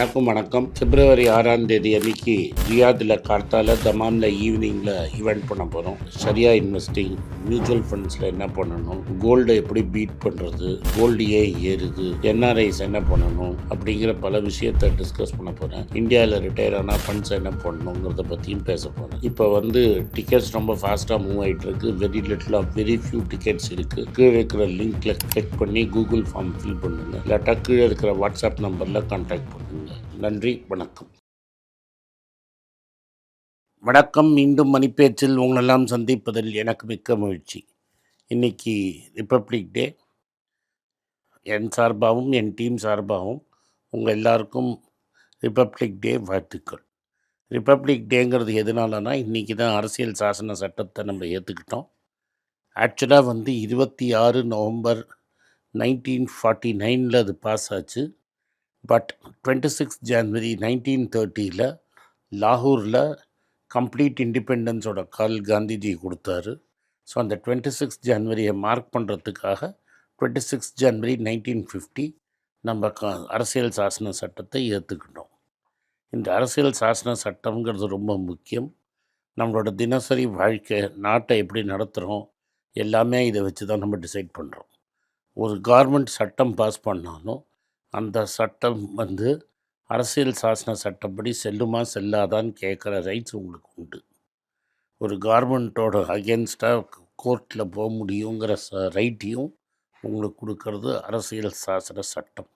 எல்லாருக்கும் வணக்கம். பிப்ரவரி ஆறாம் தேதி அன்னைக்கு ரியாதில் கார்த்தால தமாமில் ஈவினிங்கில் ஈவெண்ட் பண்ண போகிறோம் சரியா இன்வெஸ்டிங் மியூச்சுவல் ஃபண்ட்ஸில் என்ன பண்ணணும் கோல்டை எப்படி பீட் பண்ணுறது கோல்டு ஏன் ஏறுது என்ஆர்ஐஸ் என்ன பண்ணணும் அப்படிங்கிற பல விஷயத்தை டிஸ்கஸ் பண்ண போகிறேன் இந்தியாவில் ரிட்டையர் ஆனால் ஃபண்ட்ஸ் என்ன பண்ணணுங்கிறத பற்றியும் பேச போகிறேன் இப்போ வந்து டிக்கெட்ஸ் ரொம்ப ஃபாஸ்ட்டாக மூவ் ஆகிட்டு இருக்கு very little of very few tickets இருக்குது கீழே இருக்கிற லிங்க்கில் கிளிக் பண்ணி கூகுள் ஃபார்ம் ஃபில் பண்ணுங்கள் இல்லாட்டா கீழே இருக்கிற வாட்ஸ்அப் நம்பரில் கான்டாக்ட் பண்ணுங்கள் நன்றி வணக்கம். வணக்கம் மீண்டும் மணிப்பேச்சில் உங்களெல்லாம் சந்திப்பதில் எனக்கு மிக்க மகிழ்ச்சி. இன்னைக்கு ரிப்பப்ளிக் டே என் சார்பாகவும் என் டீம் சார்பாகவும் உங்கள் எல்லாருக்கும் ரிப்பப்ளிக் டே வாழ்த்துக்கள். ரிப்பப்ளிக் டேங்கிறது எதனாலனா இன்றைக்கி தான் அரசியல் சாசன சட்டத்தை நம்ம ஏற்றுக்கிட்டோம் ஆக்சுவலாக வந்து இருபத்தி ஆறு நவம்பர் நைன்டீன் ஃபார்ட்டி நைனில் அது பாஸ் ஆச்சு. But twenty six January nineteen தேர்ட்டியில் லாகூரில் கம்ப்ளீட் இண்டிபெண்டன்ஸோட கால் காந்திஜி கொடுத்தாரு. ஸோ அந்த டுவெண்ட்டி சிக்ஸ் ஜான்வரியை மார்க் பண்ணுறதுக்காக twenty six January nineteen fifty நம்ம க அரசியல் சாசன சட்டத்தை ஏற்றுக்கிட்டோம். இந்த அரசியல் சாசன சட்டம்ங்கிறது ரொம்ப முக்கியம். நம்மளோட தினசரி வாழ்க்கை நாட்டை எப்படி நடத்துகிறோம் எல்லாமே இதை வச்சு தான் நம்ம டிசைட் பண்ணுறோம். ஒரு கவர்மெண்ட் சட்டம் பாஸ் பண்ணாலும் அந்த சட்டம் வந்து அரசியல் சாசன சட்டப்படி செல்லுமா செல்லாதான்னு கேட்குற ரைட்ஸ் உங்களுக்கு உண்டு. ஒரு கவர்மெண்ட்டோட அகேன்ஸ்டாக கோர்ட்டில் போக முடியுங்கிற ச ரைட்டையும் உங்களுக்கு கொடுக்கறது அரசியல் சாசன சட்டம்.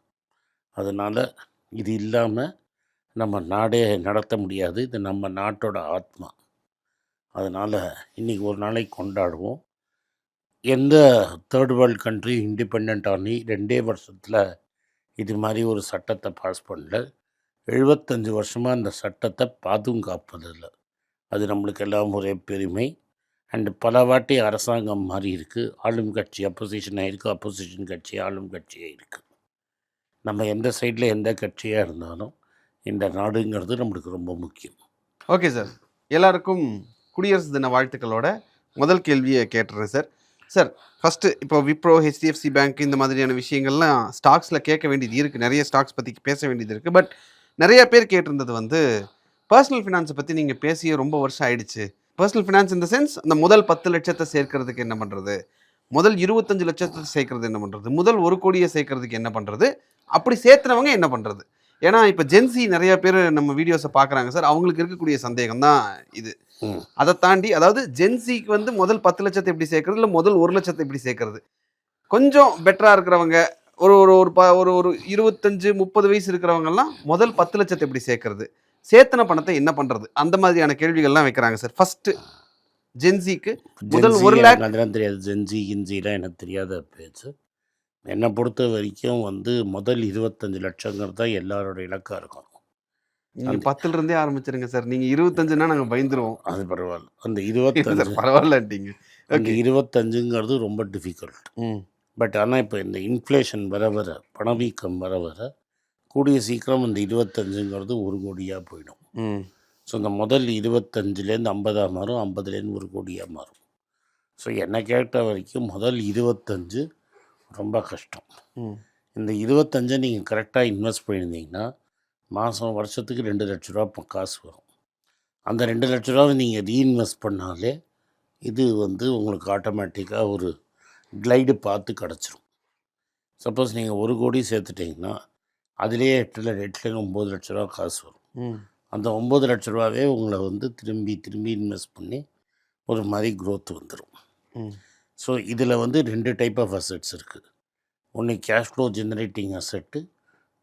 அதனால் இது இல்லாமல் நம்ம நாடே நடத்த முடியாது. இது நம்ம நாட்டோட ஆத்மா. அதனால் இன்றைக்கி ஒரு நாளைக்கு கொண்டாடுவோம். எந்த தேர்ட் வேர்ல்ட் கண்ட்ரி இண்டிபெண்ட் ஆனி ரெண்டே வருஷத்தில் இது மாதிரி ஒரு சட்டத்தை பாஸ் பண்ணல. எழுபத்தஞ்சு வருஷமாக அந்த சட்டத்தை பாதுகாப்பதில்லை. அது நம்மளுக்கு எல்லாம் ஒரே பெருமை. அண்டு பல வாட்டி அரசாங்கம் மாறி இருக்குது ஆளும் கட்சி அப்போசிஷன் இருக்குது அப்போசிஷன் கட்சி ஆளும் கட்சியாக இருக்குது நம்ம எந்த சைடில் எந்த கட்சியாக இருந்தாலும் இந்த நாடுங்கிறது நம்மளுக்கு ரொம்ப முக்கியம். ஓகே சார் எல்லாருக்கும் குடியரசு தின வாழ்த்துக்களோட முதல் கேள்வியை கேட்டுறேன் சார் சார் ஃபஸ்ட்டு இப்போ விப்ரோ ஹெச்டிஎஃப்சி பேங்க் இந்த மாதிரியான விஷயங்கள்லாம் ஸ்டாக்ஸில் கேட்க வேண்டியது இருக்குது நிறைய ஸ்டாக்ஸ் பற்றி பேச வேண்டியது இருக்குது பட் நிறைய பேர் கேட்டிருந்தது வந்து பர்சனல் ஃபினான்ஸை பற்றி நீங்கள் பேசிய ரொம்ப வருஷம் ஆயிடுச்சு. பர்சனல் ஃபினான்ஸ் இந்த சென்ஸ் அந்த முதல் பத்து லட்சத்தை சேர்க்கறதுக்கு என்ன பண்ணுறது முதல் இருபத்தஞ்சு லட்சத்தை சேர்க்கறது என்ன பண்ணுறது முதல் ஒரு கோடியை சேர்க்கறதுக்கு என்ன பண்ணுறது அப்படி சேர்த்துனவங்க என்ன பண்ணுறது ஏன்னா இப்போ ஜென்சி நிறைய பேர் நம்ம வீடியோஸை பார்க்குறாங்க. சார் அவங்களுக்கு இருக்கக்கூடிய சந்தேகம் தான் இது. அதை தாண்டி அதாவது ஜென்சிக்கு வந்து முதல் பத்து லட்சத்தை எப்படி சேர்க்கறது? இல்லை முதல் ஒரு லட்சத்தை எப்படி சேர்க்கறது? கொஞ்சம் பெட்டராக இருக்கிறவங்க ஒரு ஒரு ஒரு ப ஒரு ஒரு இருபத்தஞ்சு முப்பது வயசு இருக்கிறவங்கலாம் முதல் பத்து லட்சத்தை எப்படி சேர்க்கறது? சேர்த்தன பணத்தை என்ன பண்ணுறது அந்த மாதிரியான கேள்விகள்லாம் வைக்கிறாங்க சார். ஃபஸ்ட்டு ஜென்சிக்கு முதல் ஒரு lakh- அதெல்லாம் தெரியாது. ஜென்சி கின்சிலாம் எனக்கு தெரியாத பேச்சு. என்னை பொறுத்த வரைக்கும் வந்து முதல் இருபத்தஞ்சு லட்சங்கிறது தான் எல்லாரோட இலக்காக இருக்கும். அந்த- பத்துல இருந்தே ஆரம்பிச்சிருங்க சார். நீங்கள் இருபத்தஞ்சுனா நாங்கள் பயந்துருவோம். அது பரவாயில்ல அந்த இருபத்தஞ்சு பரவாயில்லட்டீங்க அந்த இருபத்தஞ்சுங்கிறது ரொம்ப டிஃபிகல்ட் பட் ஆனால் இப்போ இந்த இன்ஃப்ளேஷன் வர வர பணவீக்கம் வர வர கூடிய சீக்கிரம் இந்த இருபத்தஞ்சுங்கிறது ஒரு கோடியாக போயிடும். ஸோ இந்த முதல் இருபத்தஞ்சுலேருந்து ஐம்பதாக மாறும் ஐம்பதுலேருந்து ஒரு கோடியாக மாறும். ஸோ என்னை கேட்ட வரைக்கும் முதல் இருபத்தஞ்சு ரொம்ப கஷ்டம். இந்த இருபத்தஞ்சை நீங்கள் கரெக்டாக இன்வெஸ்ட் பண்ணியிருந்தீங்கன்னா மாதம் வருஷத்துக்கு ரெண்டு லட்ச ரூபா ப- காசு வரும். அந்த ரெண்டு லட்ச ரூபாவை நீங்கள் ரீஇன்வெஸ்ட் பண்ணாலே இது வந்து உங்களுக்கு ஆட்டோமேட்டிக்காக ஒரு கிளைடு பார்த்து கிடச்சிரும். சப்போஸ் நீங்கள் ஒரு கோடி சேர்த்துட்டிங்கன்னா அதுலேயே எட்டில் எட்டுலேருந்து ஒம்பது லட்ச ரூபா காசு வரும். அந்த ஒம்பது லட்ச ரூபாவே உங்களை வந்து திரும்பி திரும்பி இன்வெஸ்ட் பண்ணி ஒரு மாதிரி growth வந்துடும் ஸோ இதில் வந்து ரெண்டு டைப் ஆஃப் அசெட்ஸ் இருக்குது ஒன்று கேஷ் ஃப்ளோ ஜெனரேட்டிங் அசெட்டு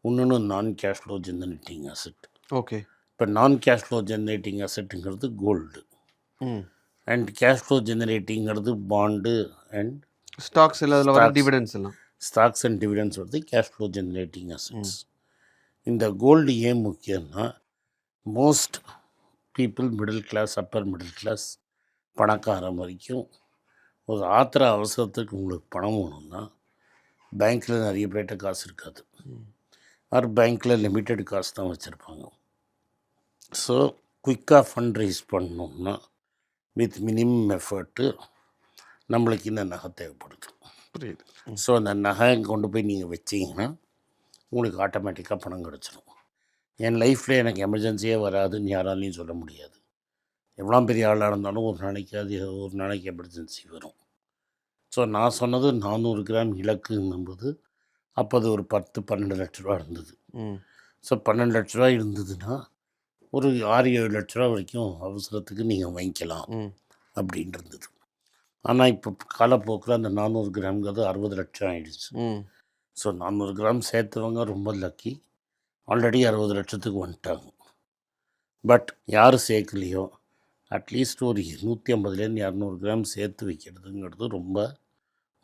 இன்னொன்று நான் cash flow generating asset okay இப்போ நான் கேஷ் ஃப்ளோ ஜெனரேட்டிங் அசெட்டுங்கிறது கோல்டு ம். அண்ட் கேஷ் ஃப்ளோ ஜெனரேட்டிங்கிறது பாண்டு அண்ட் ஸ்டாக்ஸ் எல்லாம் அதில் வர Stocks. டிவிடென்ஸ் எல்லாம். ஸ்டாக்ஸ் அண்ட் டிவிடென்ஸ் வருது கேஷ் ஃப்ளோ ஜெனரேட்டிங் அசெட்ஸ் இந்த கோல்டு ஏன் முக்கியம்னா most people middle class upper middle class பணக்காரன் வரைக்கும் ஒரு ஆத்திர அவசரத்துக்கு உங்களுக்கு பணம் வேணும்னா பேங்க்கில் நிறைய பேர்கிட்ட காசு இருக்காது. ஆர் பேங்க்கில் லிமிட்டெட் காசு தான் வச்சுருப்பாங்க. ஸோ குயிக்காக ஃபண்ட் ரைஸ் பண்ணணும்னா வித் மினிமம் எஃபர்ட்டு நம்மளுக்கு இந்த நகை தேவைப்படுது. புரியுது. ஸோ அந்த நகை கொண்டு போய் நீங்கள் வச்சீங்கன்னா உங்களுக்கு ஆட்டோமேட்டிக்காக பணம் கிடச்சிரும். என் லைஃப்பில் எனக்கு எமர்ஜென்சியே வராதுன்னு யாராலையும் சொல்ல முடியாது. எவ்வளோ பெரிய ஆளாக இருந்தாலும் ஒரு நாளைக்கு அது ஒரு நாளைக்கு எமர்ஜென்சி வரும். ஸோ நான் சொன்னது நானூறு கிராம் இலக்குங்கும்போது அப்போ அது ஒரு பத்து பன்னெண்டு லட்ச ரூபா இருந்தது. ஸோ பன்னெண்டு லட்ச ரூபா இருந்ததுன்னா ஒரு ஆறு ஏழு லட்ச ரூபா வரைக்கும் அவசரத்துக்கு நீங்கள் வாங்கிக்கலாம் அப்படின்னு இருந்தது. ஆனால் இப்போ காலப்போக்கில் அந்த நானூறு கிராம்ங்கிறது அறுபது லட்சம் ஆயிடுச்சு. ஸோ நானூறு கிராம் சேர்த்தவங்க ரொம்ப லக்கி ஆல்ரெடி அறுபது லட்சத்துக்கு வந்துட்டாங்க. பட் யார் சேர்க்கலையோ அட்லீஸ்ட் ஒரு நூற்றி ஐம்பதுலேருந்து இரநூறு கிராம் சேர்த்து வைக்கிறதுங்கிறது ரொம்ப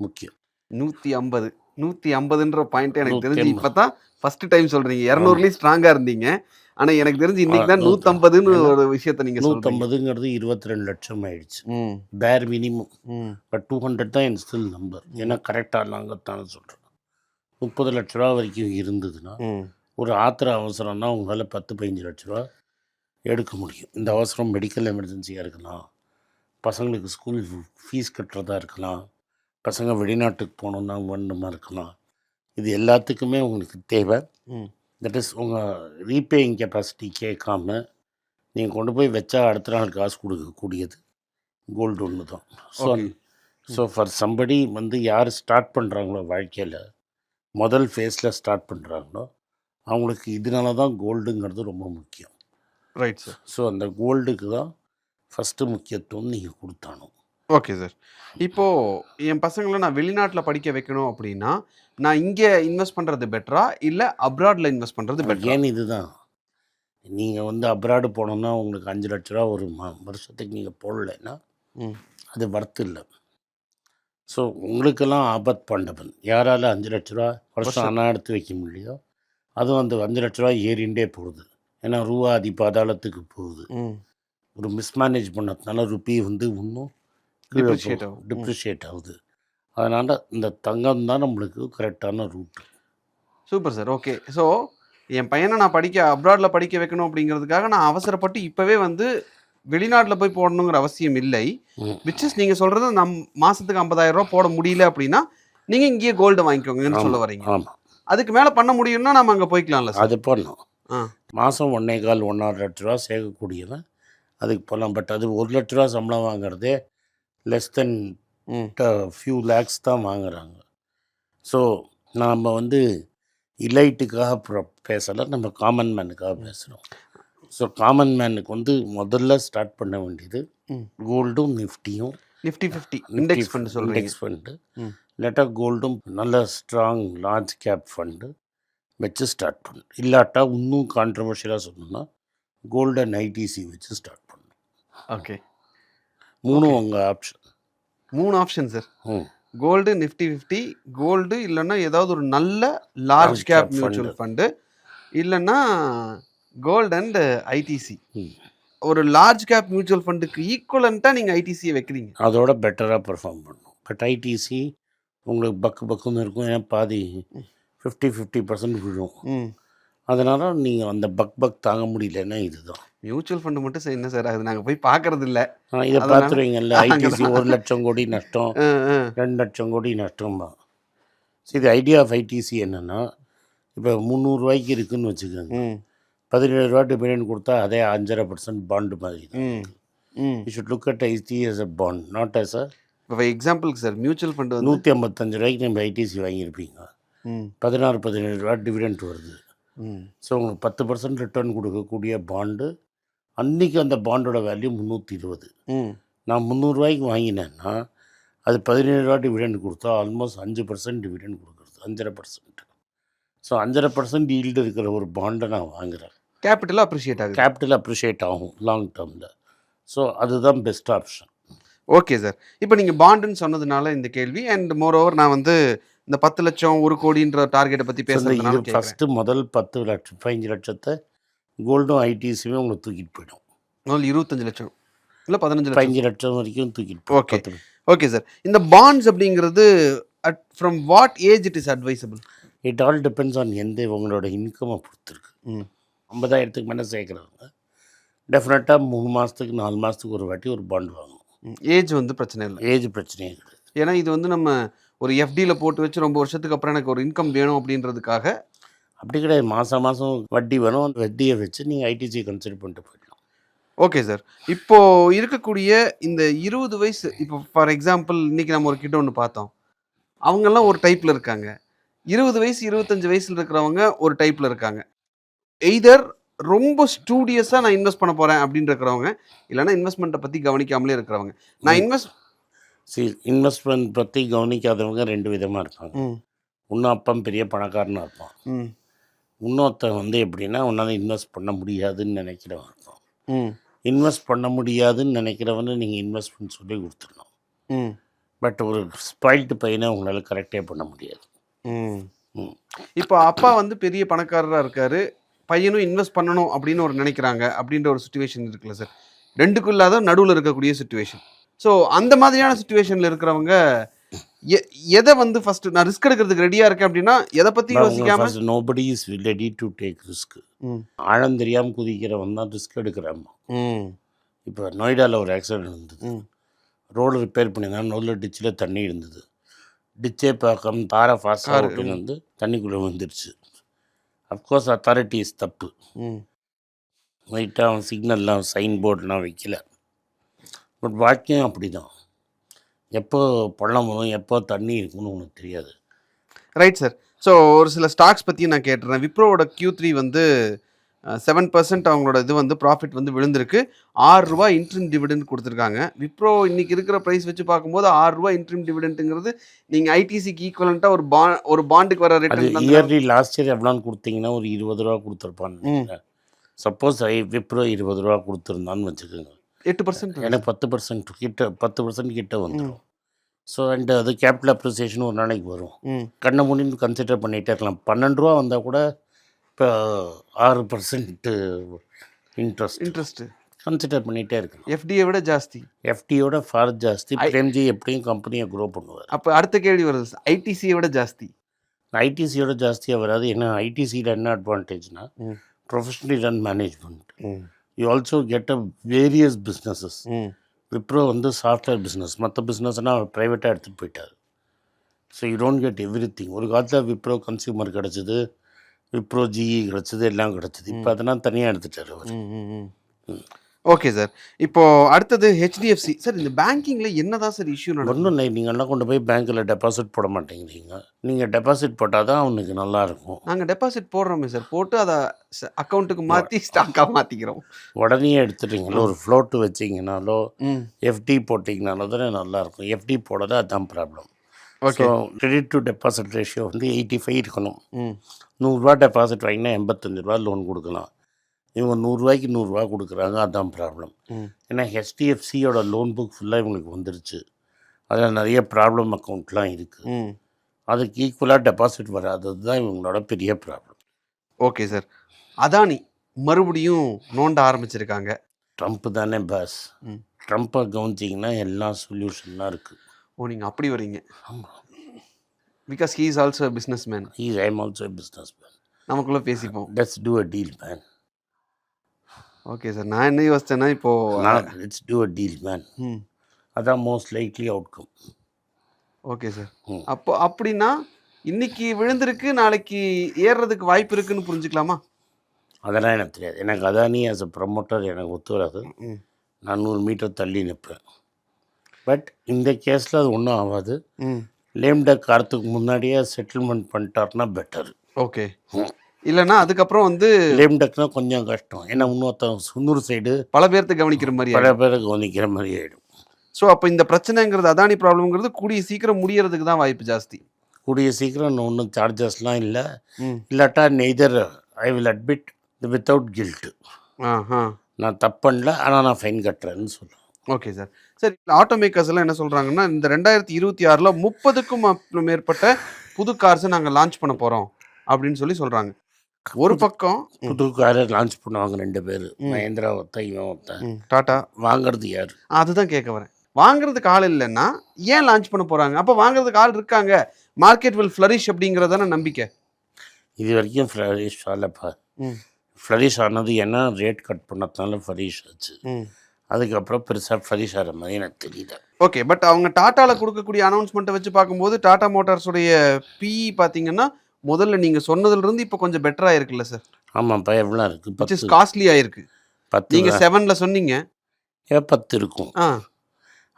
முக்கியம். நூற்றி ஐம்பது. நூற்றி ஐம்பதுன்ற பாயிண்ட் எனக்கு தெரிஞ்சு 150. இப்போ தான் ஃபர்ஸ்ட் டைம் சொல்கிறீங்க இரநூறுலேயும் ஸ்ட்ராங்காக இருந்தீங்க. ஆனால் எனக்கு தெரிஞ்சு இன்னைக்கு தான் நூற்றம்பதுன்னு ஒரு விஷயத்த நீங்கள் நூற்றம்பதுங்கிறது இருபத்தி ரெண்டு லட்சம் ஆயிடுச்சு. பேர் மினிமம் பட் டூ ஹண்ட்ரட் தான் என் ஸ்டில் நம்பர் ஏன்னா கரெக்டாக நாங்கத்தானே சொல்கிறேன் முப்பது லட்ச ரூபா வரைக்கும் இருந்ததுன்னா ஒரு ஆத்திர அவசரம்னா உங்களால் பத்து பதினஞ்சு லட்ச ரூபா எடுக்க முடியும். இந்த அவசரம் மெடிக்கல் எமர்ஜென்சியாக இருக்கலாம். பசங்களுக்கு ஸ்கூல் ஃபீஸ் கட்டுறதா இருக்கலாம். பசங்க வெளிநாட்டுக்கு போகணுன்னா வேண்டுமா இருக்கலாம். இது எல்லாத்துக்குமே உங்களுக்கு தேவை. தட் இஸ் உங்கள் ரீபேயிங் கெப்பாசிட்டி கேட்காம நீங்கள் கொண்டு போய் வச்சா அடுத்த நாள் காசு கொடுக்கக்கூடியது. கோல்டு ஒன்று தான். ஸோ. ஸோ ஃபார் சம்படி வந்து யார் ஸ்டார்ட் பண்ணுறாங்களோ வாழ்க்கையில் முதல் ஃபேஸில் ஸ்டார்ட் பண்ணுறாங்களோ அவங்களுக்கு இதனால தான் கோல்டுங்கிறது ரொம்ப முக்கியம். ரைட் சார் ஸோ அந்த கோல்டுக்கு தான் ஃபஸ்ட்டு முக்கியத்துவம் நீங்கள் கொடுத்தானோ ஓகே சார். இப்போது என் பசங்களை நான் வெளிநாட்டில் படிக்க வைக்கணும் அப்படின்னா நான் இங்கே இன்வெஸ்ட் பண்ணுறது பெட்டரா இல்லை அப்ராடில் இன்வெஸ்ட் பண்ணுறது பெட்டரா ஏன் இதுதான்? நீங்கள் வந்து அப்ராடு போனோம்னா உங்களுக்கு அஞ்சு லட்ச ரூபா ஒரு வருஷத்துக்கு நீங்கள் போடலைன்னா அது வர்த்து இல்லை. ஸோ உங்களுக்கெல்லாம் ஆபத் பாண்டவன் யாரால அஞ்சு லட்ச ரூபா வருஷம். அணா எடுத்து வைக்க முடியலையோ அதுவும் அந்த அஞ்சு லட்ச ரூபா ஏறிண்டே போகுது. ஏன்னா ரூபா அதி பாதாளத்துக்கு போகுது. ஒரு மிஸ்மேனேஜ் பண்ணதுனால ருப்பி வந்து இன்னும் ஆகும். டிப்ரிஷியேட் ஆகுது. அதனால் இந்த தங்கம் தான் நம்மளுக்கு கரெக்டான route super sir okay so என் பையனை நான் படிக்க அப்ராடில் படிக்க வைக்கணும் அப்படிங்கிறதுக்காக நான் அவசரப்பட்டு இப்போவே வந்து வெளிநாட்டில் போய் போடணுங்கிற அவசியம் இல்லை. விச் இஸ் நீங்கள் சொல்கிறது நம் மாதத்துக்கு ஐம்பதாயிரம் ரூபா போட முடியல அப்படின்னா நீங்கள் இங்கேயே கோல்டு வாங்கிக்கோங்கன்னு சொல்ல வரீங்க அதுக்கு மேலே பண்ண முடியும்னா நம்ம அங்கே போய்க்கலாம்ல அது பண்ணோம். மாதம் ஒன்றே கால் ஒன்றரை லட்ச ரூபா சேர்க்கக்கூடியவன் அதுக்கு போகலாம் பட் அது ஒரு லட்ச ரூபா சம்பளம் வாங்குறதே லெஸ் தென் ஃபியூ லேக்ஸ் தான் வாங்குறாங்க. ஸோ நாம் வந்து இலைட்டுக்காக ப்ர- பேசலை. நம்ம காமன் மேனுக்காக பேசுகிறோம் ஸோ காமன் மேனுக்கு வந்து முதல்ல ஸ்டார்ட் பண்ண வேண்டியது. கோல்டும் நிஃப்டியும் நிஃப்டி ஃபிஃப்டி இண்டெக்ஸ் ஃபண்ட் சொல்கிறீங்க இண்டெக்ஸ் ஃபண்டு. இல்லாட்டா கோல்டும் நல்ல ஸ்ட்ராங் லார்ஜ் கேப் ஃபண்டு வச்சு ஸ்டார்ட் பண்ணு. இல்லாட்டா இன்னும் கான்ட்ரவர்ஷியலாக சொல்லணும்னா கோல்டு அண்ட் ஐடிசி வச்சு ஸ்டார்ட் பண்ணணும் ஓகே மூணும் உங்கள் ஆப்ஷன் மூணு option sir gold nifty fifty gold இல்லைன்னா ஏதாவது ஒரு நல்ல லார்ஜ் கேப் மியூச்சுவல். ஃபண்டு இல்லைன்னா கோல்டு அண்ட் ஐடிசி. ஒரு லார்ஜ் கேப் மியூச்சுவல் ஃபண்டுக்கு ஈக்குவலண்ட்டாக நீங்கள் ஐடிசியை வைக்கிறீங்க. அதோட பெட்டராக பெர்ஃபார்ம் பண்ணும். பட் ஐடிசி உங்களுக்கு பக்கு பக்குன்னு இருக்கும். ஏன்னா பாதி ஃபிஃப்டி ஃபிஃப்டி பர்சன்ட் விழும். அதனால் நீங்கள் அந்த பக் பக் தாங்க முடியலன்னா இதுதான். மியூச்சுவல் ஃபண்டு மட்டும் சரி என்ன சார் அது நாங்கள் போய் பார்க்கறது இல்லை இதை பார்த்துருவீங்கல்ல ஐடிசி. ஒரு லட்சம் கோடி நஷ்டம் ரெண்டு லட்சம் கோடி நஷ்டம்பா சரி ஐடியா ஆஃப் ஐடிசி என்னென்னா இப்போ முந்நூறுரூவாய்க்கு இருக்குன்னு வச்சுக்கோங்க. பதினேழு ரூபா டிவிடெண்ட் கொடுத்தா அதே அஞ்சரை பர்சன்ட் பாண்டு மாதிரி you should look at IT as a bond not as a இப்போ எக்ஸாம்பிளுக்கு சார் மியூச்சுவல் ஃபண்டு வந்து நூற்றி ஐம்பத்தஞ்சு ரூபாய்க்கு நம்ம ஐடிசி வாங்கியிருப்பீங்க. பதினாறு பதினேழு ரூபா டிவிடெண்ட் வருது. ஸோ உங்களுக்கு பத்து பர்சன்ட் ரிட்டர்ன் கொடுக்கக்கூடிய பாண்டு அன்றைக்கி அந்த பாண்டோட வேல்யூ முந்நூற்றி இருபது. நான் முந்நூறுரூவாய்க்கு வாங்கினேன்னா அது பதினேழு ரூபா டிவிடெண்ட் கொடுத்தா ஆல்மோஸ்ட் அஞ்சு பர்சன்ட் டிவிடெண்ட் கொடுக்குறது அஞ்சரை பர்சன்ட் ஸோ அஞ்சரை பர்சன்ட் ஈல்டு இருக்கிற ஒரு பாண்டை நான் வாங்குறேன். கேபிட்டலாக அப்ரிஷியேட் ஆகுது. கேபிட்டல் அப்ரிஷியேட் ஆகும் லாங் டேர்மில் ஸோ அதுதான் பெஸ்ட் ஆப்ஷன் ஓகே சார் இப்போ நீங்கள் பாண்டுன்னு சொன்னதுனால இந்த கேள்வி அண்ட் மோர் ஓவர் நான் வந்து இந்த பத்து லட்சம் ஒரு கோடின்ற டார்கெட்டை பற்றி கேட்குறேன் ஃபஸ்ட்டு முதல் பத்து லட்சம் பதினஞ்சு லட்சத்தை கோல்டும் ஐடிசியுமே உங்களுக்கு தூக்கிட்டு போயிடும். முதல்ல இருபத்தஞ்சு லட்சம். இல்லை பதினஞ்சு லட்சம். பதினஞ்சு லட்சம் வரைக்கும் தூக்கிட்டு. போயிடும். ஓகே சார் இந்த பாண்ட்ஸ் அப்படிங்கிறது at from what age it is advisable it all depends on எந்த உங்களோட இன்கமை பொறுத்திருக்கு. ஐம்பதாயிரத்துக்கு மேலே சேர்க்குறவங்க டெஃபினட்டாக மூணு மாதத்துக்கு நாலு மாதத்துக்கு ஒரு வாட்டி ஒரு பாண்ட் வாங்கணும். ஏஜ் வந்து பிரச்சனை இல்லை. ஏஜ் பிரச்சனையே கிடையாது. ஏன்னா இது வந்து நம்ம ஒரு எஃப்டியில் போட்டு வச்சு ரொம்ப வருஷத்துக்கு அப்புறம் எனக்கு ஒரு இன்கம் வேணும் அப்படின்றதுக்காக அப்படி கிடையாது. மாதம் மாதம் வட்டி வரும் அந்த வட்டியை வச்சு நீங்கள் ஐடிசி கன்சிடர் பண்ணிட்டு போயிடலாம். ஓகே சார் இப்போ இருக்கக்கூடிய இந்த இருபது வயசு இப்போ ஃபார் எக்ஸாம்பிள் இன்னைக்கு நம்ம ஒரு கிட்ட ஒன்று பார்த்தோம். அவங்கெல்லாம் ஒரு டைப்ல இருக்காங்க. இருபது வயசு இருபத்தஞ்சு வயசுல இருக்கிறவங்க ஒரு டைப்ல இருக்காங்க. எய்தர் ரொம்ப ஸ்டூடியஸாக நான் இன்வெஸ்ட் பண்ண போறேன் அப்படின்னு இருக்கிறவங்க இல்லைன்னா இன்வெஸ்ட்மெண்ட்டை பத்தி கவனிக்காமலே இருக்கிறவங்க. நான் இன்வெஸ்ட் சரி இன்வெஸ்ட்மெண்ட் பற்றி கவனிக்காதவங்க ரெண்டு விதமாக இருப்பாங்க. ம். இன்னும் அப்பன் பெரிய பணக்காரனாக இருப்பான். இன்னொருத்தன் வந்து எப்படின்னா உன்னால் இன்வெஸ்ட் பண்ண முடியாதுன்னு நினைக்கிறவன் இருப்பான். ம். இன்வெஸ்ட் பண்ண முடியாதுன்னு நினைக்கிறவனை நீங்கள் இன்வெஸ்ட்மெண்ட் சொல்லி கொடுத்துடணும். பட் ஒரு ஸ்பாயில்டு பையனை உங்களால் கரெக்டே பண்ண முடியாது. இப்போ அப்பா வந்து பெரிய பணக்காரராக இருக்காரு. பையனும் இன்வெஸ்ட் பண்ணணும் அப்படின்னு ஒரு நினைக்கிறாங்க. அப்படின்ற ஒரு சுச்சுவேஷன் இருக்குல்ல சார் ரெண்டுக்கும் இல்லாத நடுவில் இருக்கக்கூடிய சுச்சுவேஷன் ஸோ அந்த மாதிரியான சுச்சுவேஷனில் இருக்கிறவங்க எ- எதை வந்து ஃபர்ஸ்ட் நான் ரிஸ்க் எடுக்கிறதுக்கு ரெடியாக இருக்கேன் அப்படின்னா எதை பற்றி யோசிக்காம nobody is ready to take risk ஆழம் தெரியாமல் குதிக்கிறவன் தான் ரிஸ்க் எடுக்கிறான். இப்போ நொய்டாவில் ஒரு ஆக்சிடென்ட் இருந்தது ரோடு ரிப்பேர் பண்ணியிருந்தாங்க நடுவில் டிச்சில் தண்ணி இருந்தது. டிச்சே பார்க்காம தாரை ஃபாஸ்ட்டாக காரு, ஓட்டின்னு வந்து தண்ணிக்குள்ளே வந்துருச்சு அஃப்கோர்ஸ் அத்தாரிட்டிஸ் தப்பு. ம். லைட்டாக அவன் சிக்னல்லாம் சைன் போர்டெலாம் வைக்கல. பட் வாழ்க்கையும் அப்படி தான் எப்போ பள்ளம் வரும் எப்போ தண்ணி இருக்குன்னு உனக்கு தெரியாது. ரைட் சார் ஸோ ஒரு சில ஸ்டாக்ஸ் பற்றி நான் கேட்டுறேன் விப்ரோவோட Q3 த்ரீ வந்து செவன் பர்சன்ட் அவங்களோட இது வந்து ப்ராஃபிட் வந்து விழுந்திருக்கு. ஆறு ரூபாய் இன்ட்ரிம் டிவிடெண்ட் கொடுத்துருக்காங்க. விப்ரோ இன்னைக்கு இருக்கிற ப்ரைஸ் வச்சு பார்க்கும்போது ஆறு ரூபாய் இன்ட்ரிம் டிவிடெண்ட்டுங்கிறது நீங்கள் ஐடிசிக்கு ஈக்குவலண்ட்டாக ஒரு பா ஒரு பாண்டுக்கு வர ரிட்டர்ன் இயர்லி லாஸ்ட் இயர் எவ்வளோன்னு கொடுத்தீங்கன்னா ஒரு இருபது ரூபா கொடுத்துருப்பான்னு சப்போஸ் ஐ விப்ரோ இருபது ரூபா கொடுத்துருந்தான்னு வச்சுக்கோங்க. எட்டு பர்சன்ட் எனக்கு பத்து பர்சன்ட் கிட்ட பத்து பர்சன்ட் கிட்ட வந்துடும் ஸோ அண்ட் அது கேபிட்டல் அப்ரிசியேஷன் ஒரு நாளைக்கு வரும். கண்ணை மூடின்னு கன்சிடர் பண்ணிகிட்டே இருக்கலாம். பன்னெண்டு ரூபா வந்தால் கூட இப்போ ஆறு பர்சன்ட் இன்ட்ரெஸ்ட் இன்ட்ரெஸ்ட் கன்சிடர் பண்ணிகிட்டே இருக்கலாம். எஃப்டியை விட ஜாஸ்தி. எஃப்டியோட ஃபார் ஜாஸ்தி. பிரேம்ஜி எப்படியும் கம்பெனியை க்ரோ பண்ணுவார். அப்போ அடுத்த கேள்வி வருது. ஐடிசியை விட ஜாஸ்தி. ஐடிசியோட ஜாஸ்தியாக வராது. ஏன்னா ஐடிசியில் என்ன அட்வான்டேஜ்னா ம். Professionally run management you also get a various businesses Wipro வந்து சாஃப்ட்வேர் பிஸ்னஸ் மற்ற பிஸ்னஸ்னால் அவர் ப்ரைவேட்டாக எடுத்துகிட்டு போயிட்டார். So you don't get everything ஒரு காலத்தில் விப்ரோ கன்சியூமர் கிடச்சிது விப்ரோ ஜிஇ கிடச்சிது எல்லாம் கிடச்சிது. இப்போ அதெல்லாம் தனியாக எடுத்துட்டார் அவர். ஓகே சார் இப்போ அடுத்தது ஹெச்டிஎஃப்சி சார் இந்த பேங்கிங்ல என்னதான் சார் இஷ்யூ ஒன்றும் இல்லை. நீங்கள்லாம் கொண்டு போய் பேங்க்கில் டெபாசிட் போட மாட்டேங்கிறீங்க. நீங்கள் டெபாசிட் போட்டால் தான் அவனுக்கு நல்லா இருக்கும். நாங்க டெபாசிட் போடுறோமே சார் போட்டு அதை அக்கௌண்ட்டுக்கு மாத்தி ஸ்டாக்கா மாத்திக்கிறோம். உடனே எடுத்துட்டீங்களோ ஒரு ஃப்ளோட்டு வச்சிங்கனாலோ எஃப்டி போட்டிங்கனாலோ தானே நல்லாயிருக்கும் எஃப்டி போடாத அதுதான் problem okay so credit to deposit ratio வந்து எயிட்டி ஃபைவ் இருக்கணும் நூறுரூவா டெபாசிட் வாங்கினா எண்பத்தஞ்சு ரூபா லோன் கொடுக்கலாம். இவங்க நூறுரூவாய்க்கு நூறுரூவா கொடுக்குறாங்க அதுதான் ப்ராப்ளம் ஏன்னா ஹெச்டிஎஃப்சியோட லோன் புக் ஃபுல்லாக இவங்களுக்கு வந்துருச்சு. அதில் நிறைய ப்ராப்ளம் அக்கௌண்ட்லாம் இருக்குது அதுக்கு ஈக்குவலாக டெபாசிட் வராதது தான் இவங்களோட பெரிய ப்ராப்ளம் ஓகே சார். அதானி மறுபடியும் நோண்ட ஆரம்பிச்சிருக்காங்க. ட்ரம்ப் தானே பாஸ். ட்ரம்ப்பை கவனிச்சிங்கன்னா எல்லா சொல்யூஷன்லாம் இருக்குது ஓ நீங்க அப்படி வரீங்க. ஆமாம் because he is also businessman E I'm also business man நமக்குள்ள பேசிப்போம். Let's do a deal man okay sir நான் என்ன யோசிச்சேன்னா இப்போ let's do a deal man ம் அதான் most likely outcome okay sir. அப்போ அப்படின்னா இன்னைக்கு விழுந்திருக்கு நாளைக்கு ஏறுறதுக்கு வாய்ப்பு இருக்குன்னு புரிஞ்சுக்கலாமா? அதெல்லாம் எனக்கு தெரியாது. எனக்கு அதானி ஆஸ் அ ப்ரமோட்டர் எனக்கு ஒத்து வராது. ம் நான் நூறு மீட்டர் தள்ளி நிற்பேன். பட் இந்த கேஸில் அது ஒன்றும் ஆகாது. லேம்டக் காரத்துக்கு முன்னாடியே செட்டில்மெண்ட் பண்ணிட்டார்னா பெட்டர் ஓகே இல்லைன்னா அதுக்கப்புறம் வந்து லேம்டக்னா கொஞ்சம் கஷ்டம். ஏன்னா இன்னொருத்தன் சுந்தூர் சைடு பல பேர்த்த கவனிக்கிற மாதிரி பல பேரை கவனிக்கிற மாதிரி ஆகிடும் ஸோ அப்போ இந்த பிரச்சனைங்கிறது அதானி ப்ராப்ளம்ங்கிறது கூடிய சீக்கிரம் முடியறதுக்கு தான் வாய்ப்பு ஜாஸ்தி. கூடிய சீக்கிரம் ஒன்றும் சார்ஜஸ்லாம் இல்லை. இல்லாட்டா neither I will admit without guilt நான் தப்பு பண்ணல ஆனால் நான் ஃபைன் கட்டுறேன்னு சொல்லுவேன். ஓகே சார் சரி ஆட்டோ மேக்கர்ஸ் எல்லாம் என்ன சொல்றாங்கன்னா இந்த ரெண்டாயிரத்தி இருபத்தி ஆறில் முப்பதுக்கும் மேற்பட்ட புது கார்ஸை நாங்கள் லான்ச் பண்ண போறோம் அப்படின்னு சொல்லி சொல்றாங்க. ஒரு பக்கம் புது காரை லான்ச் பண்ணுவாங்க ரெண்டு பேர். ம். மகேந்திரா ஒருத்தன் இவன் ஒருத்தன். ம், டாடா. வாங்குறது யார்? அதுதான் கேட்க வரேன். வாங்குறதுக்கு ஆள் இல்லைன்னா ஏன் லான்ச் பண்ண போறாங்க? அப்போ வாங்குறதுக்கு ஆள் இருக்காங்க. மார்க்கெட் வில் ஃப்ளரிஷ் அப்படிங்கிறதான நம்பிக்கை. இது வரைக்கும் ஃப்ளரிஷ் ஆகலப்பா. ஃப்ளரிஷ் ஆனது ஏன்னா ரேட் கட் பண்ணதுனால ஃப்ளரிஷ் ஆச்சு. அதுக்கப்புறம் பெருசாக ஃப்ளரிஷ் ஆகிற மாதிரி எனக்கு தெரியல. ஓகே பட் அவங்க டாட்டால கொடுக்கக்கூடிய அனௌன்ஸ்மெண்ட்டை வச்சு பார்க்கும்போது டாடா மோட்டார்ஸுடைய பிஇ பார்த்தீங்கன்னா முதல்ல நீங்க சொன்னதுல இருந்து இப்போ கொஞ்சம் பெட்டரா இருக்குல்ல சார் ஆமாப்பா எவ்வளோ இருக்குது பத்து. காஸ்ட்லி ஆயிருக்கு. பத்து நீங்க தான். செவன்ல சொன்னீங்க. ஏன் பத்து இருக்கும். ஆ.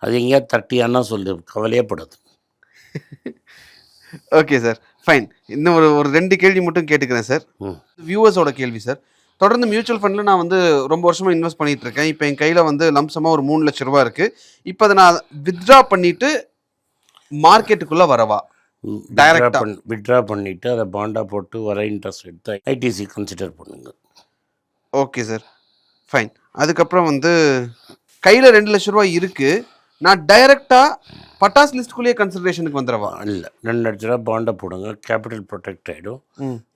அது எங்கேயா தட்டியானா சொல்லு கவலையே படாது. ஓகே சார் ஃபைன் இன்னும் ஒரு ஒரு ரெண்டு கேள்வி மட்டும் கேட்டுக்கிறேன் சார் வியூவர்ஸோட கேள்வி சார் தொடர்ந்து மியூச்சுவல் ஃபண்டில் நான் வந்து ரொம்ப வருஷமாக இன்வெஸ்ட் பண்ணிட்டு இருக்கேன். இப்போ என் கையில் வந்து லம்சமாக ஒரு மூணு லட்ச ரூபா இருக்குது இப்போ அதை நான் வித்ட்ரா பண்ணிட்டு மார்க்கெட்டுக்குள்ளே வரவா? பண்ணி விட்ரா பண்ணிவிட்டு அதை பாண்டாக போட்டு வர இன்ட்ரெஸ்ட் எடுத்து ஐடிசி கன்சிடர் பண்ணுங்க. ஓகே சார் ஃபைன் அதுக்கப்புறம் வந்து கையில் ரெண்டு லட்ச ரூபா இருக்குது நான் டைரெக்டாக பட்டாஸ் லிஸ்ட்டுக்குள்ளேயே கன்சிடரேஷனுக்கு வந்துடவா? இல்லை. ரெண்டு லட்ச ரூபா பாண்டை போடுங்க. கேபிட்டல் ப்ரொடெக்ட் ஆகிடும்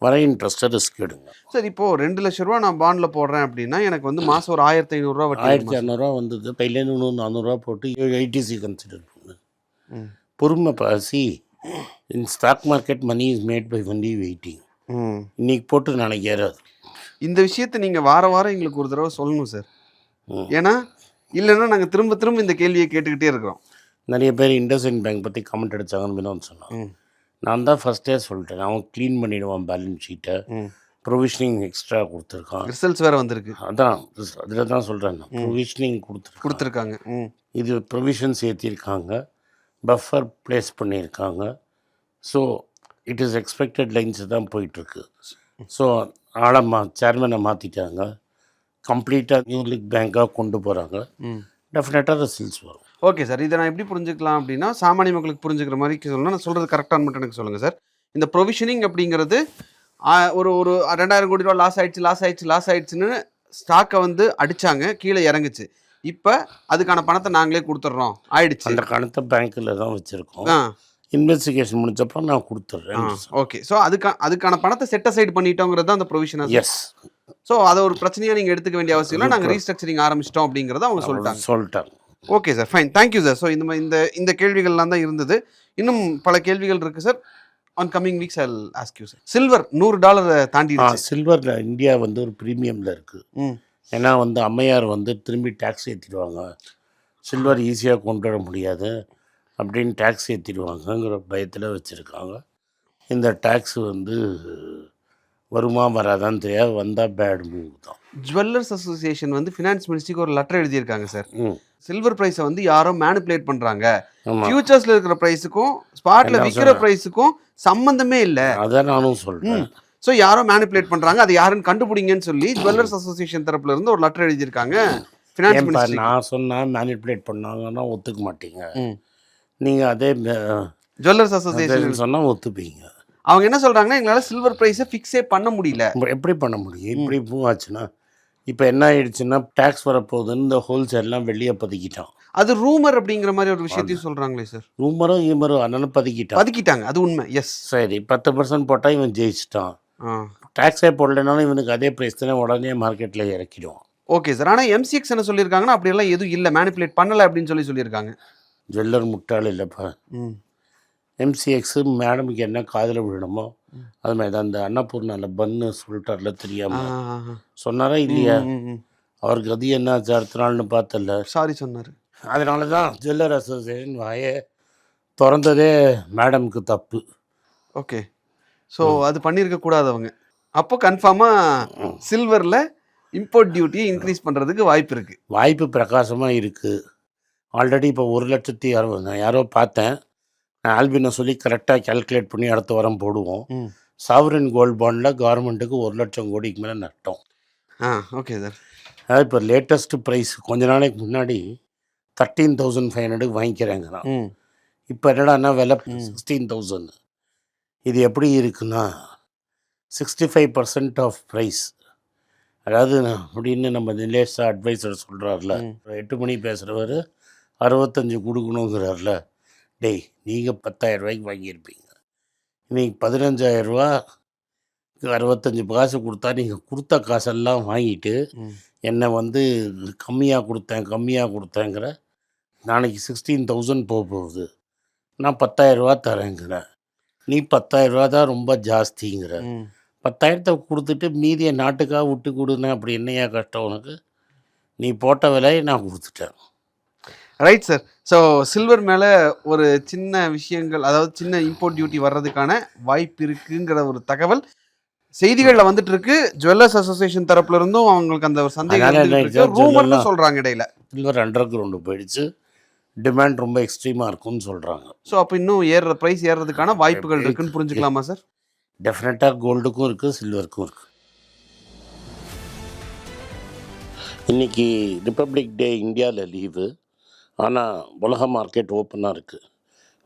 வர இன்ட்ரெஸ்ட்டை ரிஸ்க் எடுங்க. சார் இப்போ ரெண்டு லட்ச ரூபா நான் பாண்டில் போடுறேன் அப்படின்னா எனக்கு வந்து மாதம் ஒரு ஆயிரத்தி ஐநூறுரூவா ஆயிரத்தி? இரநூறுவா வந்தது. பையிலேருந்து இன்னும் நானூறுரூவா போட்டு ஐடிசி கன்சிடர் பண்ணு ம். பொறுமை பாசி in stock market money is made by only waiting இன்னைக்கு போட்டு நாளைக்கு ஏறாது. இந்த விஷயத்தை நீங்கள் வார வாரம் எங்களுக்கு ஒரு தடவை சொல்லணும் சார். ஏன்னா இல்லைன்னா நாங்கள் திரும்ப திரும்ப இந்த கேள்வியை கேட்டுக்கிட்டே இருக்கிறோம். நிறைய பேர் இண்டஸ்இன் பேங்க் பற்றி கமெண்ட் அடிச்சாங்கன்னு வினோத் சொன்னான். நான் தான் ஃபஸ்ட்டே சொல்லிட்டேன். அவன் க்ளீன் பண்ணிடுவான் பேலன்ஸ் ஷீட்டை ப்ரொவிஷனிங் எக்ஸ்ட்ரா கொடுத்துருக்கான். ரிசல்ட்ஸ் வேற வந்திருக்கு. அதான் அதில் தான் சொல்கிறேன் ப்ரொவிஷனிங் கொடுத்துருக்கான். கொடுத்துருக்காங்க. இது ப்ரொவிஷன்ஸ் ஏற்றிருக்காங்க பஃபர் ப்ளேஸ் பண்ணியிருக்காங்க. So it is expected lines தான் போயிட்டுருக்கு. ஸோ ஆளை மா சேர்மனை மாற்றிட்டாங்க கம்ப்ளீட்டாக நியூ லிக் பேங்காக கொண்டு போகிறாங்க டெஃபினட்டாக ரிசல்ட்ஸ் வரும். ஓகே சார் இதை நான் எப்படி புரிஞ்சுக்கலாம் அப்படின்னா சாமானிய மக்களுக்கு புரிஞ்சுக்கிற மாதிரி சொல்லணும் நான் சொல்கிறது கரெக்டானு மட்டும் எனக்கு சொல்லுங்கள் சார் இந்த ப்ரொவிஷனிங் அப்படிங்கிறது ஒரு ஒரு ரெண்டாயிரம் கோடி ரூபா லாஸ் ஆயிடுச்சு லாஸ் ஆயிடுச்சு லாஸ் ஆயிடுச்சுன்னு ஸ்டாக்கை வந்து அடிச்சாங்க கீழே இறங்குச்சு. இப்போ அதுக்கான பணத்தை நாங்களே கொடுத்துட்றோம் ஆயிடுச்சு. அந்த கணத்தை பேங்க்கில் தான் வச்சுருக்கோம். இன்வெஸ்டிகேஷன் முடிச்சப்பறம் நான் கொடுத்துட்றேன் ஓகே ஸோ அதுக்கா அதுக்கான பணத்தை செட் அசைட் பண்ணிட்டோங்கிறது தான் அந்த ப்ரொவிஷன் எஸ் ஸோ அதை ஒரு பிரச்சனையாக நீங்கள் எடுத்துக்க வேண்டிய அவசியம் இல்லை. நாங்கள் ரீஸ்ட்ரக்சரிங் ஆரம்பிச்சிட்டோம் அப்படிங்கிறத அவங்க சொல்லிட்டாங்க. சொல்லிட்டாங்க. Okay sir fine thank you sir so இந்த இந்த இந்த கேள்விகள்லாம் தான் இருந்தது. இன்னும் பல கேள்விகள் இருக்குது sir on coming weeks I ask you sir silver நூறு டாலர் தாண்டி சில்வரில் இந்தியா வந்து ஒரு ப்ரீமியமில் இருக்குது ம். ஏன்னா வந்து அம்மையார் வந்து திரும்பி டேக்ஸ் ஏற்றிடுவாங்க சில்வர் ஈஸியாக கொண்டு வர முடியாது. அப்படின்னு டேக்ஸ் ஏற்றிடுவாங்கங்கிற பயத்தில் வச்சுருக்காங்க. இந்த டேக்ஸ் வந்து வருமா வராதான்னு தெரியாது. வந்தால் பேட் மூவ் தான். ஜுவல்லர்ஸ் அசோசியேஷன் வந்து ஃபினான்ஸ் மினிஸ்ட்ரிக்கு ஒரு லெட்டர் எழுதியிருக்காங்க சார். சில்வர் ப்ரைஸை வந்து யாரோ மேனிப்புலேட் பண்ணுறாங்க ஃபியூச்சர்ஸில் இருக்கிற ப்ரைஸுக்கும் ஸ்பாட்டில் விற்கிற? ப்ரைஸுக்கும் சம்மந்தமே இல்லை. அதான் நானும் சொல்கிறேன் ஸோ யாரோ மேனிப்புலேட் பண்ணுறாங்க அது யாருன்னு கண்டுபிடிங்கன்னு சொல்லி ஜுவல்லர்ஸ் அசோசியேஷன் தரப்புல இருந்து ஒரு லெட்டர் எழுதியிருக்காங்க. ஃபினான்ஸ் நான் சொன்னால் மேனிப்புலேட் பண்ணாங்கன்னா ஒத்துக்க மாட்டீங்க. நீங்கள் அதே ஜுவல்லர்ஸ் அசோசியேஷன் சொன்னால் ஒத்துப்பீங்க. அவங்க என்ன சொல்றாங்கன்னா எங்களால சில்வர் பிரைஸை ஃபிக்ஸே பண்ண முடியல. எப்படி பண்ண முடியும்? இப்படி மூவ் ஆச்சுன்னா இப்போ என்ன ஆயிடுச்சுன்னா டேக்ஸ் வரப்போகுதுன்னு இந்த ஹோல்சேல்லாம் வெளியே பதுக்கிட்டான். அது ரூமர் அப்படிங்கிற மாதிரி ஒரு விஷயத்தையும் சொல்றாங்களே சார் ரூமரும் ஈமரும் அதனால பதுக்கிட்டான். பதுக்கிட்டாங்க. அது உண்மை. எஸ் சரி பத்து பர்சன்ட் போட்டால் இவன் ஜெயிச்சிட்டான். டேக்ஸே போடலைனாலும் இவனுக்கு அதே ப்ரைஸ் தானே உடனே மார்க்கெட்டில் இறக்கிடுவான். ஓகே சார் ஆனா எம்சிஎக்ஸ் என்ன சொல்லியிருக்காங்கன்னா அப்படியெல்லாம் எதுவும் இல்லை. மேனிப்புலேட் பண்ணல அப்படின்னு சொல்லி சொல்லியிருக்காங்க. ஜுவல்லர் முட்டாள் இல்லைப்பா எம்சிஎக்ஸு மேடமுக்கு என்ன காதில் விழணுமோ அது மாதிரி தான். அந்த அன்னபூர்ணாவில் பன்னு சொல்லிட்டார்ல தெரியாமல் சொன்னாரா இல்லையா? அவருக்கு அது என்ன ஆச்சு அடுத்த நாள்னு பார்த்தல சாரி சொன்னாரு. அதனால தான் ஜுவல்லர் அசோசியேஷன் வாயை திறந்ததே மேடம்க்கு தப்பு. ஓகே ஸோ அது பண்ணியிருக்க கூடாது அவங்க. அப்போ கன்ஃபார்மா சில்வர்ல இம்போர்ட் டியூட்டியை இன்க்ரீஸ் பண்றதுக்கு வாய்ப்பு இருக்கு. வாய்ப்பு பிரகாசமாக இருக்குது ஆல்ரெடி இப்போ ஒரு லட்சத்தி அறுபது நான் யாரோ பார்த்தேன். நான் ஆல்பினை சொல்லி கரெக்டாக கால்குலேட் பண்ணி அடுத்த வாரம் போடுவோம். சாவரின் கோல்ட் பாண்டில் கவர்மெண்ட்டுக்கு ஒரு லட்சம் கோடிக்கு மேலே நட்டம். ஆ ஓகே சார் அதாவது இப்போ லேட்டஸ்ட் ப்ரைஸ் கொஞ்ச நாளைக்கு முன்னாடி தேர்ட்டீன் தௌசண்ட் ஃபைவ் ஹண்ட்ரடுக்கு வாங்கிக்கிறாங்க. இப்போ என்னடான்னா விலை சிக்ஸ்டீன் தௌசண்ட் இது எப்படி இருக்குன்னா sixty five percent of price அதாவது நான் அப்படின்னு நம்ம நிலேஷா அட்வைசர் சொல்கிறார்ல. எட்டு மணி பேசுகிறவர் அறுபத்தஞ்சு கொடுக்கணுங்கிறார்ல டேய் நீங்கள் பத்தாயிரம் ரூபாய்க்கு வாங்கியிருப்பீங்க. இன்னைக்கு பதினஞ்சாயிரரூவா அறுபத்தஞ்சு காசு கொடுத்தா நீங்கள் கொடுத்த காசெல்லாம் வாங்கிட்டு என்னை வந்து கம்மியாக கொடுத்தேன் கம்மியாக கொடுத்தேங்கிற நாளைக்கு சிக்ஸ்டீன் தௌசண்ட் போக போகுது. நான் பத்தாயிரரூவா தரேங்கிறேன். நீ பத்தாயிரரூவா தான் ரொம்ப ஜாஸ்திங்கிற. பத்தாயிரத்தை கொடுத்துட்டு மீதியை நாட்டுக்காக விட்டு கொடுனேன் அப்படி என்னையா கஷ்டம் உனக்கு? நீ போட்ட விலையை நான் கொடுத்துட்டேன். ரைட் சார் ஸோ சில்வர் மேலே ஒரு சின்ன விஷயங்கள் அதாவது சின்ன இம்போர்ட் டியூட்டி வர்றதுக்கான வாய்ப்பு இருக்குங்கிற ஒரு தகவல் செய்திகளில் வந்துட்டு இருக்கு ஜுவல்லர்ஸ் அசோசியேஷன் தரப்புல இருந்தும் அவங்களுக்கு அந்த ஒரு சந்தேகம் சொல்றாங்க இடையில. சில்வர் அண்டர் கிரவுண்டு போயிடுச்சு. டிமாண்ட் ரொம்ப எக்ஸ்ட்ரீமாக இருக்கும்னு சொல்கிறாங்க ஸோ அப்போ இன்னும் ஏறுற ப்ரைஸ் ஏறுறதுக்கான வாய்ப்புகள் இருக்குன்னு புரிஞ்சுக்கலாமா சார் டெஃபினட்டாக கோல்டுக்கும் இருக்குது சில்வருக்கும் இருக்குது இன்றைக்கி ரிப்பப்ளிக் டே இந்தியாவில் லீவு ஆனால் உலக மார்க்கெட் ஓப்பனாக இருக்குது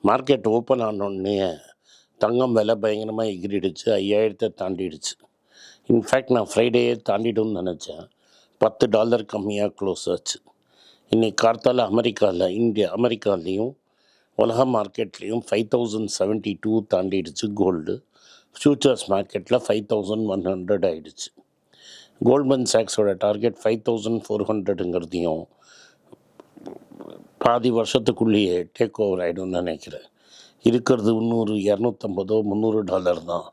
மார்க்கெட் ஓப்பன் ஆனோடனே தங்கம் விலை பயங்கரமாக எகிரிடுச்சு ஐயாயிரத்தை தாண்டிடுச்சு. இன்ஃபேக்ட் நான் ஃப்ரைடேயே தாண்டிடும்னு நினச்சேன். பத்து டாலர் கம்மியாக க்ளோஸ் ஆச்சு. இன்றைக்கி கார்த்தால அமெரிக்காவில் இந்தியா அமெரிக்காலேயும் உலக மார்க்கெட்லேயும் ஃபைவ் தௌசண்ட் செவன்ட்டி டூ தாண்டிடுச்சு கோல்டு ஃப்யூச்சர்ஸ் மார்க்கெட்டில் ஃபைவ் தௌசண்ட் ஒன் ஹண்ட்ரட் ஆகிடுச்சு கோல்ட்மன் சாக்ஸோட டார்கெட் ஃபைவ் தௌசண்ட் ஃபோர் ஹண்ட்ரடுங்கிறதையும் பாதி வருஷத்துக்குள்ளேயே டேக் ஓவர் ஆகிடும்னு நினைக்கிறேன். இருக்கிறது முந்நூறு இரநூத்தம்பதோ முந்நூறு டாலர் தான்.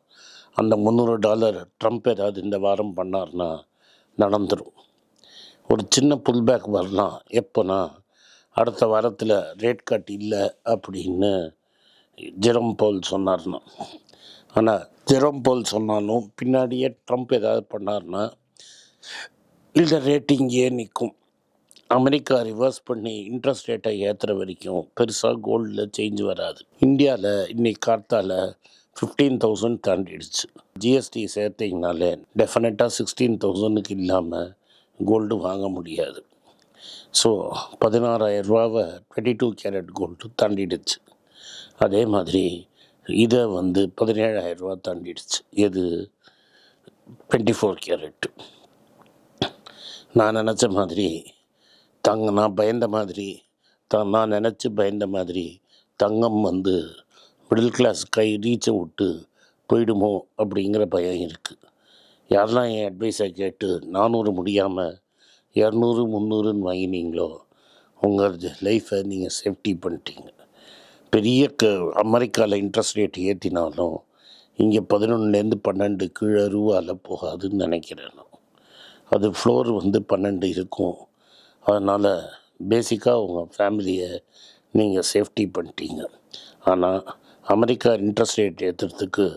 அந்த முந்நூறு டாலர் ட்ரம்ப் ஏதாவது இந்த வாரம் பண்ணார்னா நடந்துடும் ஒரு சின்ன புல்பேக் வரலாம். எப்போனா அடுத்த வாரத்தில் ரேட் கட் இல்லை அப்படின்னு ஜெரம் போல் சொன்னார்னா. ஆனால் ஜெரம் போல் சொன்னாலும் பின்னாடியே ட்ரம்ப் ஏதாவது பண்ணார்னா இந்த ரேட்டிங்கே நிற்கும். அமெரிக்கா ரிவர்ஸ் பண்ணி இன்ட்ரெஸ்ட் ரேட்டை ஏற்றுற வரைக்கும் பெருசாக கோல்டில் சேஞ்ச் வராது. இந்தியாவில் இன்னைக்கு கார்த்தால் ஃபிஃப்டீன் தௌசண்ட் தாண்டிடுச்சு. ஜிஎஸ்டி சேர்த்திங்கனாலே டெஃபினட்டாக சிக்ஸ்டீன் தௌசண்ட்னுக்கு இல்லாமல் கோல்டு வாங்க முடியாது. ஸோ பதினாறாயிரம் ரூபாவை டுவெண்ட்டி டூ கேரட் கோல்டு தாண்டிடுச்சு. அதே மாதிரி இதை வந்து பதினேழாயிரம் ரூபா தாண்டிடுச்சு. எது? டுவெண்ட்டி ஃபோர் கேரட்டு நான் நினச்ச மாதிரி தங்க நான் பயந்த மாதிரி த நான் நினச்சி பயந்த மாதிரி தங்கம் வந்து மிடில் கிளாஸ் கை ரீச்சை விட்டு போயிடுமோ அப்படிங்கிற பயம் இருக்குது யாரெல்லாம் என் அட்வைஸை கேட்டு நானூறு முடியாமல் இரநூறு முந்நூறுன்னு வாங்கினீங்களோ உங்கள் லைஃப்பை நீங்கள் சேஃப்டி பண்ணிட்டீங்க. பெரிய க அமெரிக்காவில் இன்ட்ரெஸ்ட் ரேட் ஏற்றினாலும் இங்கே பதினொன்றுலேருந்து பன்னெண்டு கீழே ரூபாவில் போகாதுன்னு நினைக்கிறேன் அது ஃப்ளோர் வந்து பன்னெண்டு இருக்கும். அதனால் பேசிக்காக உங்கள் ஃபேமிலியை நீங்கள் சேஃப்டி பண்ணிட்டீங்க. ஆனால் அமெரிக்கா இன்ட்ரெஸ்ட் ரேட் ஏற்றுறதுக்கு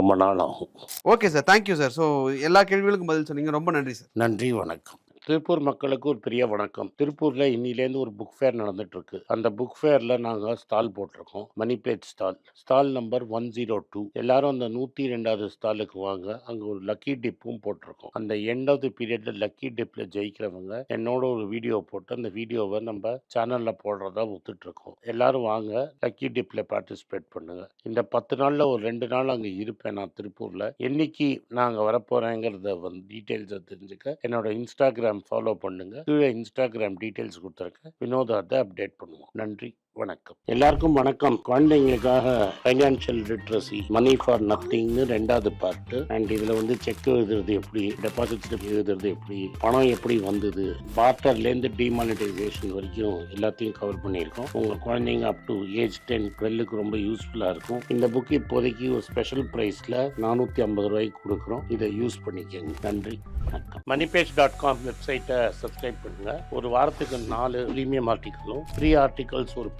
ரொம்ப நாள் ஆகும். Okay sir thank you sir so எல்லா கேள்விகளுக்கும் பதில் சொன்னீங்க. ரொம்ப நன்றி சார் நன்றி வணக்கம். திருப்பூர் மக்களுக்கு ஒரு பெரிய வணக்கம். திருப்பூரில் இன்னிலேருந்து ஒரு புக் ஃபேர் நடந்துட்டுருக்கு அந்த புக் ஃபேரில் நாங்கள் ஸ்டால் போட்டிருக்கோம் மணிபேட் stall stall number one zero two எல்லாரும் அந்த நூற்றி ரெண்டாவது ஸ்டாலுக்கு வாங்க. அங்கே ஒரு லக்கி டிப்பும் போட்டிருக்கோம் அந்த எண்ட் ஆஃப் தி லக்கி டிப்பில் ஜெயிக்கிறவங்க என்னோட ஒரு வீடியோ போட்டு அந்த வீடியோவை நம்ம சேனலில் போடுறதா ஒத்துட்ருக்கோம். எல்லாரும் வாங்க லக்கி டிப்பில் பார்ட்டிசிபேட் பண்ணுங்கள் இந்த பத்து நாளில் ஒரு ரெண்டு நாள் அங்கே இருப்பேன் நான் திருப்பூரில். என்னைக்கு நாங்கள் வரப்போகிறேங்கிறத வந்து டீட்டெயில்ஸை தெரிஞ்சுக்க என்னோட இன்ஸ்டாகிராம் ஃபாலோ பண்ணுங்க. கீழே இன்ஸ்டாகிராம் டீட்டெயில்ஸ் கொடுத்துருக்கேன். வினோதாத்தை அப்டேட் பண்ணுவோம். நன்றி. வணக்கம். எல்லாருக்கும் வணக்கம். குழந்தைங்களுக்காக ஃபைனான்சியல் லிட்ரஸி மணி ஃபார் நத்திங்னு ரெண்டாவது பார்ட்டு அண்ட் இதில் வந்து செக் எழுதுறது எப்படி டெபாசிட் எழுதுறது எப்படி பணம் எப்படி வந்தது பார்ட்டர்லேருந்து டிமானிட்டைசேஷன் வரைக்கும் எல்லாத்தையும் கவர் பண்ணியிருக்கோம். உங்கள் குழந்தைங்க அப் டு ஏஜ் டென் டுவெல்லுக்கு ரொம்ப யூஸ்ஃபுல்லாக இருக்கும். இந்த புக் இப்போதைக்கு ஒரு ஸ்பெஷல் ப்ரைஸில் நானூற்றி ஐம்பது ரூபாய்க்கு கொடுக்குறோம். இதை யூஸ் பண்ணிக்கோங்க. நன்றி. வணக்கம். மணிபேஜ் டாட் காம் வெப்சைட்டை சப்ஸ்கிரைப் பண்ணுங்கள் ஒரு வாரத்துக்கு நாலு ப்ரீமியம் ஆர்டிக்கலும் ஃப்ரீ ஆர்டிகல்ஸ் ஒரு